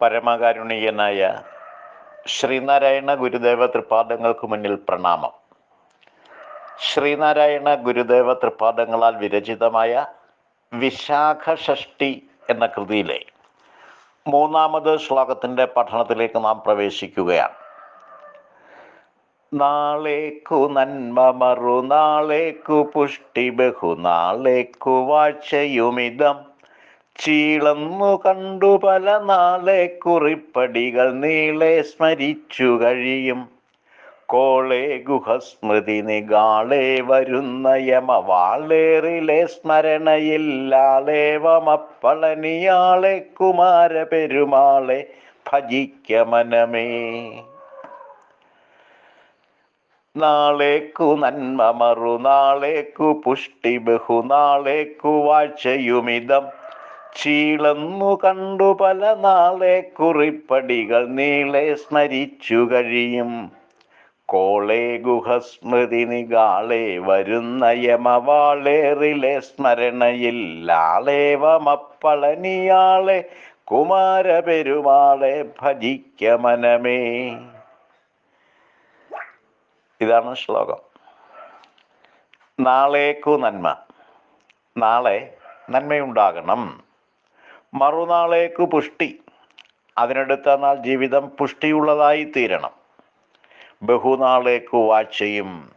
പരമകാരുണീയനായ ശ്രീനാരായണ ഗുരുദേവ തൃപാദങ്ങൾക്ക് മുന്നിൽ പ്രണാമം. ശ്രീനാരായണ ഗുരുദേവ തൃപാദങ്ങളാൽ വിരചിതമായ വിശാഖ ഷഷ്ടി എന്ന കൃതിയിലെ മൂന്നാമത് ശ്ലോകത്തിന്റെ പഠനത്തിലേക്ക് നാം പ്രവേശിക്കുകയാണ്. നാളേക്കു നന്മ മറുനാളേക്കു പുഷ്ടി ബഹുനാളേക്കു വാഴ്ചയുമിതം. ചീളന്നു കണ്ടു പല നാളെ കുറിപ്പടികൾ നീളെ സ്മരിച്ചു കഴിയും. കോളെ ഗുഹസ്മൃതി നിഗാളെ വരുന്ന യമവാളേറിലെ സ്മരണയില്ലാളേവമപ്പളനിയാളെ കുമാര പെരുമാളെ ഭജിക്ക മനമേ. നാളേക്കു നന്മ മറുനാളേക്കു പുഷ്ടി ബഹു ബഹുനാളേക്കു വാഴ്ചയുമിതം. ചീളന്നു കണ്ടു പല നാളെ കുറിപ്പടികൾ നീളെ സ്മരിച്ചു കഴിയും. കോളേ ഗുഹസ്മൃതി നിഗാളെ വരുന്ന യമവാളേറിലെ സ്മരണയിൽ ആളേവമപ്പളനിയാളെ കുമാരപെരുമാളെ ഭജിക്ക മനമേ. ഇതാണ് ശ്ലോകം. നാളേക്കു നന്മ. നാളെ നന്മയുണ്ടാകണം. മറുനാളേക്കു പുഷ്ടി. അതിനടുത്ത നാൾ ജീവിതം പുഷ്ടിയുള്ളതായി തീരണം. ബഹുനാളേക്കു വാഴ്ചയും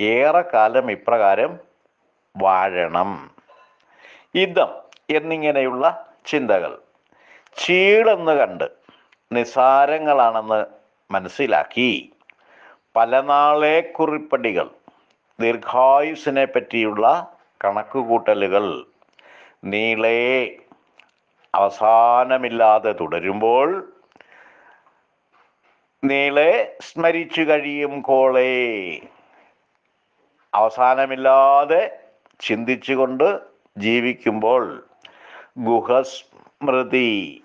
ഏറെക്കാലം ഇപ്രകാരം വാഴണം. യുദ്ധം എന്നിങ്ങനെയുള്ള ചിന്തകൾ. ചീളെന്ന് കണ്ട് നിസാരങ്ങളാണെന്ന് മനസ്സിലാക്കി. പല നാളെ കുറിപ്പടികൾ ദീർഘായുസിനെ പറ്റിയുള്ള കണക്കുകൂട്ടലുകൾ. നീളേ അവസാനമില്ലാതെ തുടരുമ്പോൾ നീളെ സ്മരിച്ചു കഴിയും കോളേ. അവസാനമില്ലാതെ ചിന്തിച്ചുകൊണ്ട് ജീവിക്കുമ്പോൾ ഗുഹസ്മൃതി.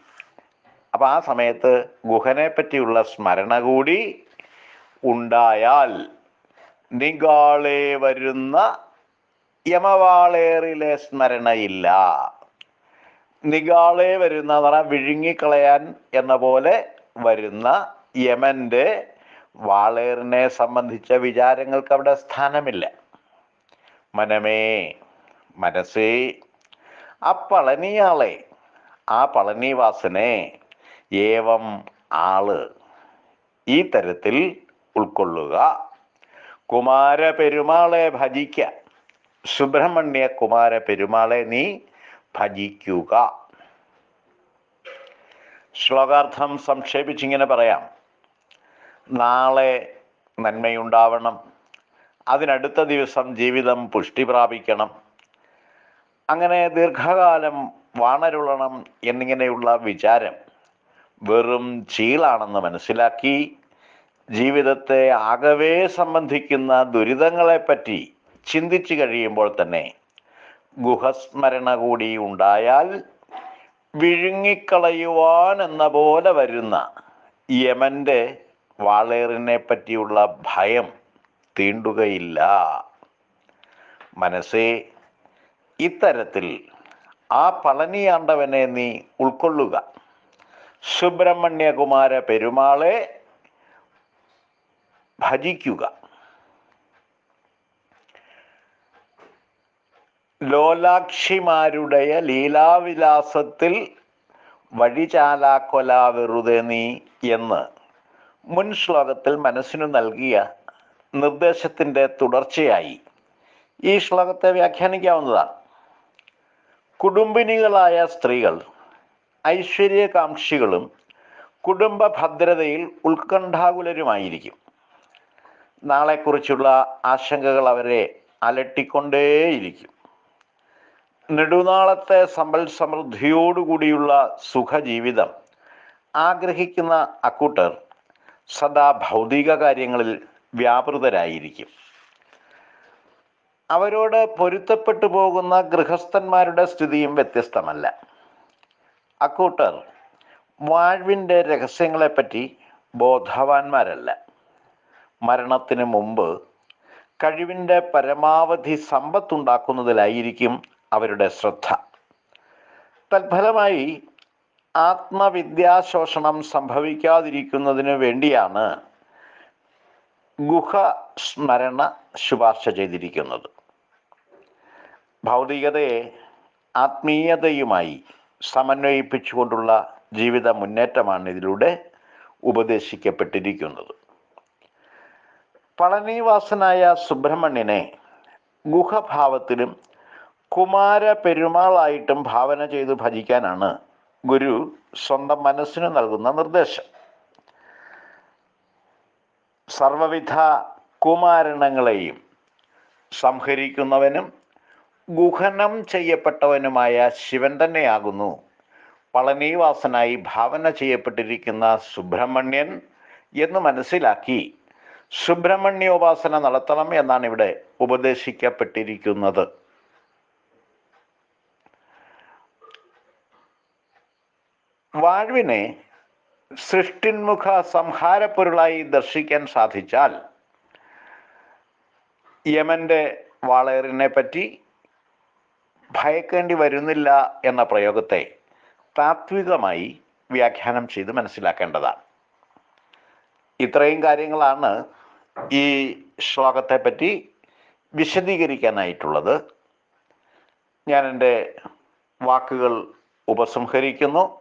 അപ്പം ആ സമയത്ത് ഗുഹനെ പറ്റിയുള്ള സ്മരണ കൂടി ഉണ്ടായാൽ നിഗാളെ വരുന്ന യമവാളേറിലെ സ്മരണയില്ല. നിഗാളെ വരുന്ന എന്ന് പറഞ്ഞാൽ വിഴുങ്ങിക്കളയാൻ എന്ന പോലെ വരുന്ന യമന്റെ വാളേറിനെ സംബന്ധിച്ച വിചാരങ്ങൾക്ക് അവിടെ സ്ഥാനമില്ല. മനമേ മനസ്സേ ആ പളനിയാളെ ആ പളനിവാസനെ ഏവം ആൾ ഈ തരത്തിൽ ഉൾക്കൊള്ളുക. കുമാര പെരുമാളെ ഭജിക്ക. സുബ്രഹ്മണ്യ കുമാര പെരുമാളെ നീ ഭജിക്കുക. ശ്ലോകാർത്ഥം സംക്ഷേപിച്ചിങ്ങനെ പറയാം. നാളെ നന്മയുണ്ടാവണം. അതിനടുത്ത ദിവസം ജീവിതം പുഷ്ടി പ്രാപിക്കണം. അങ്ങനെ ദീർഘകാലം വാണരുളണം എന്നിങ്ങനെയുള്ള വിചാരം വെറും ചീളാണെന്ന് മനസ്സിലാക്കി ജീവിതത്തെ ആകവേ സംബന്ധിക്കുന്ന ദുരിതങ്ങളെപ്പറ്റി ചിന്തിച്ചു കഴിയുമ്പോൾ തന്നെ ഗുഹസ്മരണ കൂടി ഉണ്ടായാൽ വിഴുങ്ങിക്കളയുവാൻ എന്ന പോലെ വരുന്ന യമന്റെ വാളേറിനെ പറ്റിയുള്ള ഭയം തീണ്ടുകയില്ല. മനസ്സേ ഇത്തരത്തിൽ ആ പളനിയാണ്ടവനെ നീ ഉൾക്കൊള്ളുക. സുബ്രഹ്മണ്യകുമാര പെരുമാളെ ഭജിക്കുക. ലോലാക്ഷിമാരുടെ ലീലാവിലാസത്തിൽ വഴിചാലാക്കൊല വെറുതെ നീ എന്ന് മുൻ ശ്ലോകത്തിൽ മനസ്സിനു നൽകിയ നിർദ്ദേശത്തിന്റെ തുടർച്ചയായി. ഈ ശ്ലോകത്തെ വ്യാഖ്യാനിക്കാവുന്നതാണ് കുടുംബിനികളായ സ്ത്രീകൾ ഐശ്വര്യകാംക്ഷികളും കുടുംബ ഭദ്രതയിൽ ഉത്കണ്ഠാകുലരുമായിരിക്കും. നാളെക്കുറിച്ചുള്ള ആശങ്കകൾ അവരെ അലട്ടിക്കൊണ്ടേയിരിക്കും. നെടുനാളത്തെ സമ്പൽ സമൃദ്ധിയോടുകൂടിയുള്ള സുഖജീവിതം ആഗ്രഹിക്കുന്ന അക്കൂട്ടർ സദാ ഭൗതിക കാര്യങ്ങളിൽ വ്യാപൃതരായിരിക്കും. അവരോട് പൊരുത്തപ്പെട്ടു പോകുന്ന ഗൃഹസ്ഥന്മാരുടെ സ്ഥിതിയും വ്യത്യസ്തമല്ല. അക്കൂട്ടർ വാഴ്വിന്റെ രഹസ്യങ്ങളെപ്പറ്റി ബോധവാന്മാരല്ല. മരണത്തിന് മുമ്പ് കഴിവിന്റെ പരമാവധി സമ്പത്തുണ്ടാക്കുന്നതിലായിരിക്കും അവരുടെ ശ്രദ്ധ. തത്ഫലമായി ആത്മവിദ്യാശോഷണം സംഭവിക്കാതിരിക്കുന്നതിന് വേണ്ടിയാണ് ഗുഹ സ്മരണ ശുപാർശ ചെയ്തിരിക്കുന്നത്. ഭൗതികതയെ ആത്മീയതയുമായി സമന്വയിപ്പിച്ചുകൊണ്ടുള്ള ജീവിത മുന്നേറ്റമാണ് ഇതിലൂടെ ഉപദേശിക്കപ്പെട്ടിരിക്കുന്നത്. പളനിവാസനായ സുബ്രഹ്മണ്യനെ ഗുഹഭാവത്തിലും കുമാര പെരുമാളായിട്ടും ഭാവന ചെയ്ത് ഭജിക്കാനാണ് ഗുരു സ്വന്തം മനസ്സിന് നൽകുന്ന നിർദ്ദേശം. സർവവിധ കുമാരണങ്ങളെയും സംഹരിക്കുന്നവനും ഗുഹനം ചെയ്യപ്പെട്ടവനുമായ ശിവൻ തന്നെയാകുന്നു. പളനിവാസനായി ഭാവന ചെയ്യപ്പെട്ടിരിക്കുന്ന സുബ്രഹ്മണ്യൻ എന്ന് മനസ്സിലാക്കി സുബ്രഹ്മണ്യോപാസന നടത്തണം എന്നാണ് ഇവിടെ ഉപദേശിക്കപ്പെട്ടിരിക്കുന്നത്. വാഴ്വിനെ സൃഷ്ടിന്മുഖ സംഹാരപ്പൊരുളായി ദർശിക്കാൻ സാധിച്ചാൽ യമന്റെ വാളേറിനെ പറ്റി ഭയക്കേണ്ടി വരുന്നില്ല എന്ന പ്രയോഗത്തെ താത്വികമായി വ്യാഖ്യാനം ചെയ്ത് മനസ്സിലാക്കേണ്ടതാണ്. ഇത്രയും കാര്യങ്ങളാണ് ഈ ശ്ലോകത്തെ പറ്റി വിശദീകരിക്കാനായിട്ടുള്ളത്. ഞാൻ എന്റെ വാക്കുകൾ ഉപസംഹരിക്കുന്നു.